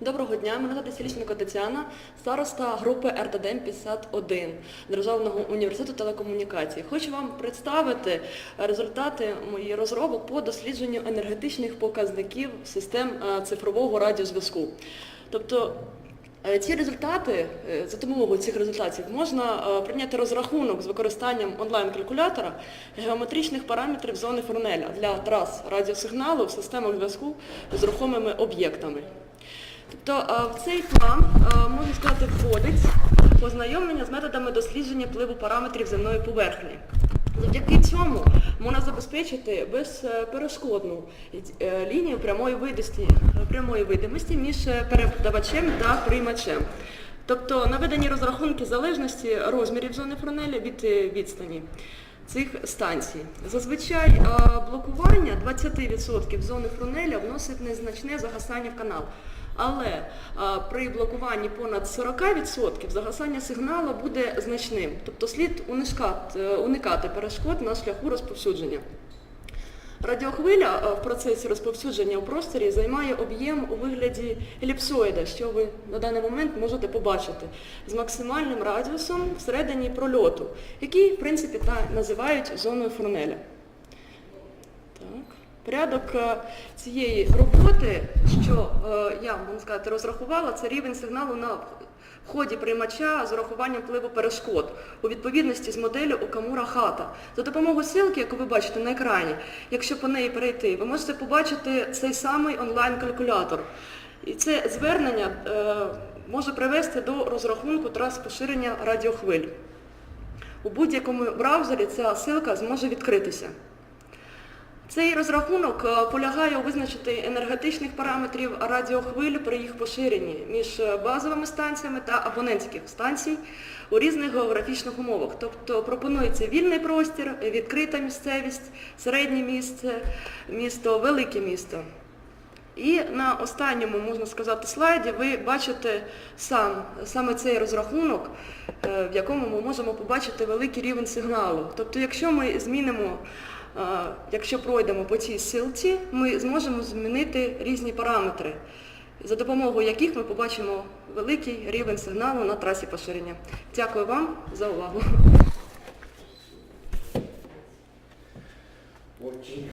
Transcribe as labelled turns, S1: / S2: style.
S1: Доброго дня, мене звати Сіліченко Тетяна, староста групи РТДМ 51 Державного університету телекомунікацій. Хочу вам представити результати моїх розробок по дослідженню енергетичних показників систем е, цифрового радіозв'язку. Тобто е, ці результати, е, за допомогою цих результатів можна прийняти розрахунок з використанням онлайн-калькулятора геометричних параметрів зони Форнеля для трас радіосигналу в системах зв'язку з рухомими об'єктами. Тобто в цей план, е, можна сказати, входить ознайомлення з методами дослідження впливу параметрів земної поверхні. Завдяки цьому можна забезпечити безперешкодну е, лінію прямої видимості, прямої видимості між передавачем та приймачем. Тобто наведені розрахунки залежності розмірів зони фронеля від відстані цих станцій. Зазвичай блокування 20% зони Фрунеля вносить незначне загасання в канал. Але а, при блокуванні понад 40% загасання сигналу буде значним. Тобто слід уникати, е, уникати перешкод на шляху розповсюдження. Радіохвиля е, в процесі розповсюдження у просторі займає об'єм у вигляді еліпсоїда, що ви на даний момент можете побачити, з максимальним радіусом всередині прольоту, який, в принципі, та називають зоною Форнеля. Порядок е, цієї роботи, що е, я, можна сказати, розрахувала, це рівень сигналу на вході приймача з урахуванням впливу перешкод у відповідності з моделлю Окамура Хата. За допомогою силки, яку ви бачите на екрані, якщо по неї перейти, ви можете побачити цей самий онлайн-калькулятор. І це звернення е, може привести до розрахунку трас поширення радіохвиль. У будь-якому браузері ця ссылка зможе відкритися. Цей розрахунок е, полягає у визначити енергетичних параметрів радіохвиль при їх поширенні між е, базовими станціями та абонентських станцій у різних географічних умовах. Тобто пропонується вільний простір, відкрита місцевість, середнє місце, місто, велике місто. І на останньому, можна сказати, слайді ви бачите сам, саме цей розрахунок, е, в якому ми можемо побачити великий рівень сигналу. Тобто, якщо ми змінимо, е, якщо пройдемо по цій силці, ми зможемо змінити різні параметри, за допомогою яких ми побачимо великий рівень сигналу на трасі поширення. Дякую вам за увагу.